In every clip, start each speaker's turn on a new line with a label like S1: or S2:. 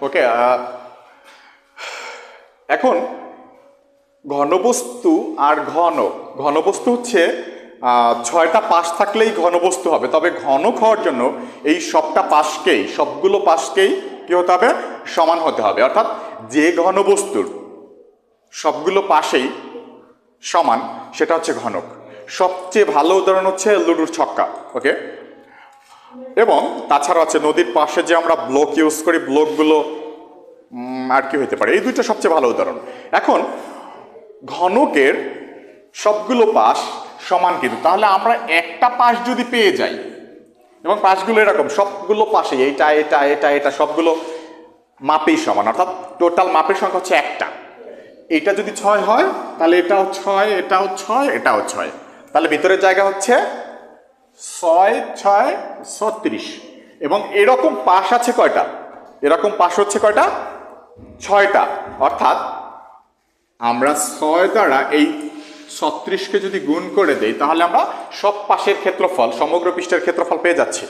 S1: ওকে এখন ঘনবস্তু আর ঘন, ঘনবস্তু হচ্ছে ছয়টা পাশ থাকলেই ঘনবস্তু হবে। তবে ঘনক হওয়ার জন্য এই সবটা পাশকেই, সবগুলো পাশকেই কি হতে হবে? সমান হতে হবে। অর্থাৎ যে ঘনবস্তুর সবগুলো পাশেই সমান, সেটা হচ্ছে ঘনক। সবচেয়ে ভালো উদাহরণ হচ্ছে লুডুর ছক্কা। ওকে এবং তাছাড়া আছে নদীর পাশে যে আমরা ব্লক ইউজ করি ব্লকগুলো আর কি হতে পারে? এই দুইটা সবচেয়ে ভালো উদাহরণ। এখন, ঘনকের সবগুলো পাশ সমান কিন্তু। তাহলে আমরা একটা পাশ যদি পেয়ে যাই, এবং পাশগুলো এরকম, সবগুলো পাশে এইটা এটা এটা এটা, সবগুলো মাপেই সমান। অর্থাৎ টোটাল মাপের সংখ্যা হচ্ছে একটা। এটা যদি ছয় হয়, তাহলে এটাও ছয় এটাও ছয় এটাও ছয়। তাহলে ভিতরের জায়গা হচ্ছে ছয় ছয় ছত্রিশ। এবং এরকম পাশ আছে কয়টা? এরকম পাশ হচ্ছে কয়টা? ছয়টা। অর্থাৎ আমরা ছয় দ্বারা এই ছত্রিশকে যদি গুণ করে দেই, তাহলে আমরা সব পাশের ক্ষেত্রফল, সমগ্র পৃষ্ঠের ক্ষেত্রফল পেয়ে যাচ্ছি।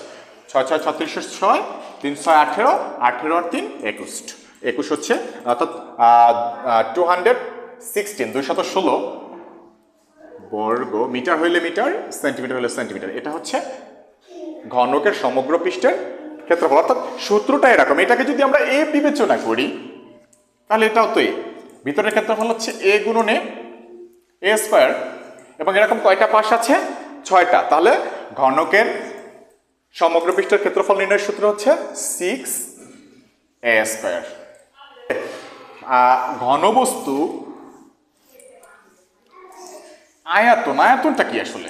S1: ছয় ছয় ছত্রিশের ছয়, তিন ছয় আঠেরো আঠেরো আর তিন একুশ। একুশ হচ্ছে, অর্থাৎ টু হান্ড্রেড সিক্সটিন দুইশত ষোলো বর্গ মিটার হইলে মিটার, সেন্টিমিটার হইলে সেন্টিমিটার। এটা হচ্ছে ঘনকের সমগ্র পৃষ্ঠের ক্ষেত্রফল। অর্থাৎ সূত্রটা এরকম। এটাকে যদি আমরা এ বিবেচনা করি, তাহলে এটাও তো এ ভিতরের ক্ষেত্রফল হচ্ছে এ গুণন এ স্কোয়ার, এবং এরকম কয়টা পাশ আছে? ছয়টা। তাহলে ঘনকের সমগ্র পৃষ্ঠের ক্ষেত্রফল নির্ণয়ের সূত্র হচ্ছে সিক্স এ স্কোয়ার ঘনবস্তু আয়াতন, আয়াতনটা কি আসলে?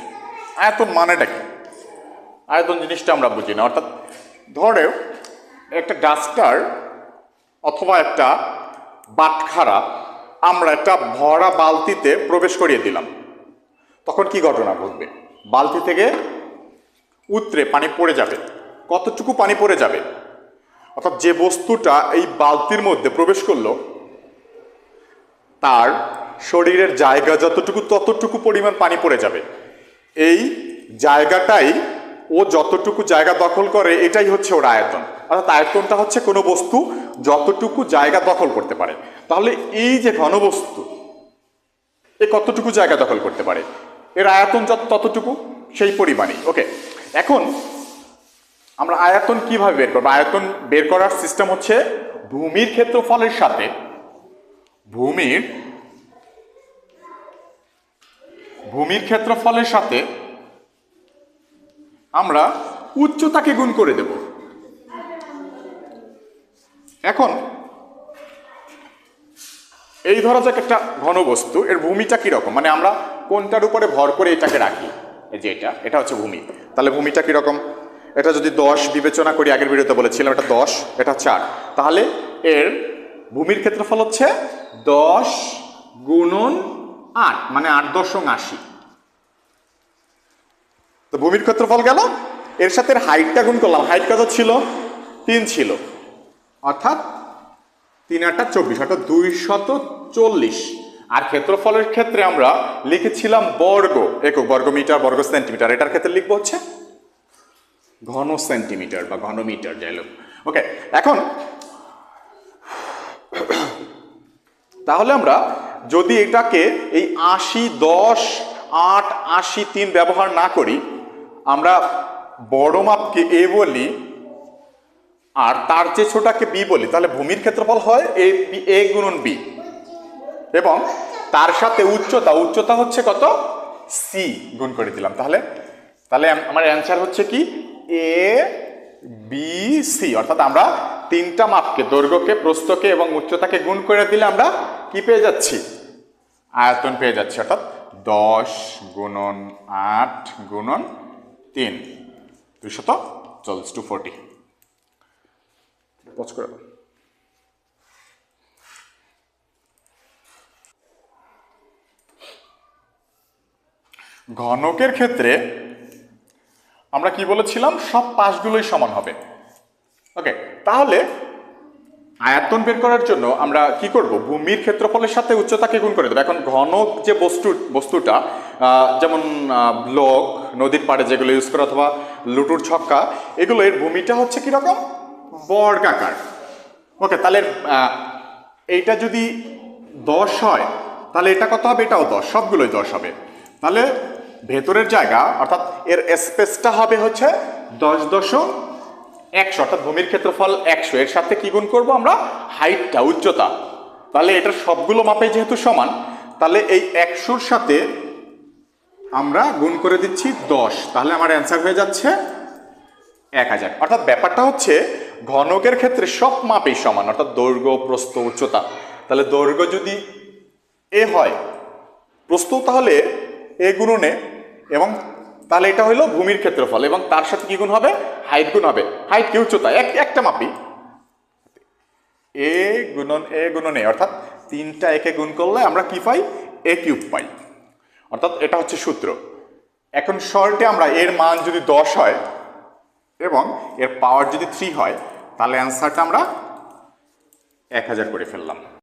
S1: আয়াতন মানেটা কি? আয়তন জিনিসটা আমরা বুঝি না। অর্থাৎ ধরেও একটা ডাস্টার অথবা একটা বাটখারা আমরা একটা ভরা বালতিতে প্রবেশ করিয়ে দিলাম। তখন কি ঘটনা ঘটবে? বালতি থেকে উতরে পানি পড়ে যাবে। কতটুকু পানি পড়ে যাবে? অর্থাৎ যে বস্তুটা এই বালতির মধ্যে প্রবেশ করল, তার শরীরের জায়গা যতটুকু, ততটুকু পরিমাণ পানি পড়ে যাবে। এই জায়গাটাই ও যতটুকু জায়গা দখল করে, এটাই হচ্ছে ওর আয়তন। অর্থাৎ আয়তনটা হচ্ছে কোনো বস্তু যতটুকু জায়গা দখল করতে পারে। তাহলে এই যে ঘনবস্তু এ কতটুকু জায়গা দখল করতে পারে? এর আয়তন যত, ততটুকু, সেই পরিমাণেই। ওকে, এখন আমরা আয়তন কীভাবে বের করব? আয়তন বের করার সিস্টেম হচ্ছে ভূমির ক্ষেত্রফলের সাথে ভূমির ভূমির ক্ষেত্রফলের সাথে আমরা উচ্চতাকে গুণ করে দেব। এখন, এই ধরা যাক একটা ঘনবস্তু, এর ভূমিটা কীরকম? মানে আমরা কোনটার উপরে ভর করে এটাকে রাখি? এই যে এটা এটা হচ্ছে ভূমি। তাহলে ভূমিটা কীরকম? এটা যদি দশ বিবেচনা করি, আগের ভিডিওতে বলেছিলাম এটা দশ, এটা চার। তাহলে এর ভূমির ক্ষেত্রফল হচ্ছে দশ গুণন আট মানে আট দশম আশি। তো ভূমির ক্ষেত্রফল গেল। এর সাথে হাইটটা গুণ করলাম। হাইট কত ছিল? তিন ছিল। অর্থাৎ তিন আটটা চব্বিশ, অর্থাৎ দুইশত চল্লিশ। আর ক্ষেত্রফলের ক্ষেত্রে আমরা লিখেছিলাম বর্গ, একক বর্গ মিটার বর্গ সেন্টিমিটার। এটার ক্ষেত্রে লিখব হচ্ছে ঘন সেন্টিমিটার বা ঘন মিটার যাই হোক ওকে এখন তাহলে আমরা যদি এটাকে এই আশি দশ, আট, আশি তিন ব্যবহার না করি, আমরা বড় মাপকে এ বলি আর তার যে ছোটাকে বি বলি, তাহলে ভূমির ক্ষেত্রফল হয় এ বি- এ গুণন বি। এবং তার সাথে উচ্চতা উচ্চতা হচ্ছে কত? সি গুণ করে দিলাম। তাহলে তাহলে আমার অ্যান্সার হচ্ছে কি? এ বি সি অর্থাৎ আমরা তিনটা মাপকে, দৈর্ঘ্যকে, প্রস্থকে এবং উচ্চতাকে গুণ করে দিলে আমরা কি পেয়ে যাচ্ছি? আয়তন পেয়ে যাচ্ছি, অর্থাৎ দশ গুণন আট গুণন তিন, দুইশত চল্লিশ টু ফোরটি করে। ঘনকের ক্ষেত্রে আমরা কি বলেছিলাম? সব পাশগুলোই সমান হবে। ওকে তাহলে আয়তন বের করার জন্য আমরা কি করব? ভূমির ক্ষেত্রফলের সাথে উচ্চতাকে গুণ করে দেবো। এখন ঘনক যে বস্তু, বস্তুটা যেমন ব্লক নদীর পাড়ে যেগুলো ইউজ করে অথবা লুটুর ছক্কা এগুলো এর ভূমিটা হচ্ছে কীরকম? বর্গাকার। ওকে তাহলে এইটা যদি দশ হয়, তাহলে এটা কত হবে? এটাও দশ, সবগুলোই দশ হবে। তাহলে ভেতরের জায়গা, অর্থাৎ এর স্পেসটা হবে হচ্ছে দশ দশম একশো, অর্থাৎ ভূমির ক্ষেত্রফল একশো। এর সাথে কি গুণ করব আমরা? হাইটটা, উচ্চতা। তাহলে এটা সবগুলো মাপে যেহেতু সমান, তাহলে এই একশোর সাথে আমরা গুণ করে দিচ্ছি দশ। তাহলে আমার অ্যান্সার হয়ে যাচ্ছে এক হাজার। অর্থাৎ ব্যাপারটা হচ্ছে, ঘনকের ক্ষেত্রে সব মাপেই সমান, অর্থাৎ দৈর্ঘ্য, প্রস্থ, উচ্চতা। তাহলে দৈর্ঘ্য যদি এ হয়, প্রস্থ তাহলে এ গুণনে এবং তাহলে এটা হলো ভূমির ক্ষেত্রফল এবং তার সাথে কি গুণ হবে? হাইট গুণ হবে। হাইট কি উচ্চতা? এক, একটা মাপি এ গুণন এ গুণন এ, অর্থাৎ তিনটা একে গুণ করলে আমরা কি পাই? এ কিউব পাই। অর্থাৎ এটা হচ্ছে সূত্র। এখন শর্টে আমরা এর মান যদি দশ হয় এবং এর পাওয়ার যদি থ্রি হয়, তাহলে অ্যান্সারটা আমরা এক হাজার করে ফেললাম।